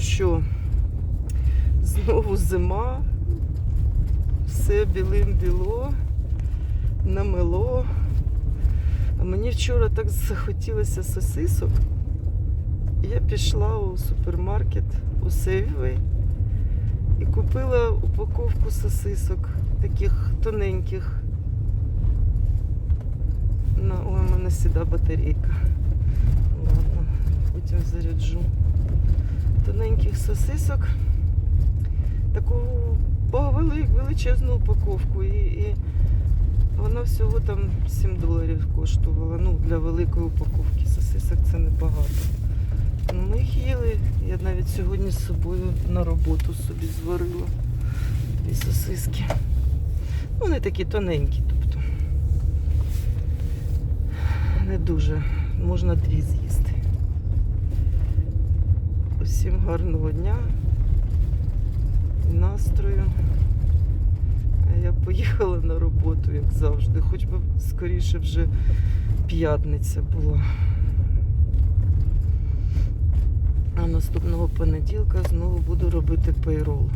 що, знову зима, все білим-біло, намело. А мені вчора так захотілося сосисок. Я пішла у супермаркет у Севівей і купила упаковку сосисок, таких тоненьких. На, ой, у мене сіда батарейка. Ладно, потім заряджу. Тоненьких сосисок. Таку величезну упаковку. І, і вона всього там 7 доларів коштувала. Ну, для великої упаковки сосисок це небагато. Ну, Ми їх їли. Я навіть сьогодні з собою на роботу собі зварила дві сосиски. Ну, Вони такі тоненькі, тобто не дуже. Можна дві з'їсти. Усім гарного дня і настрою. Я поїхала на роботу, як завжди, хоч би скоріше вже п'ятниця була. А наступного понеділка знову буду робити пейрол.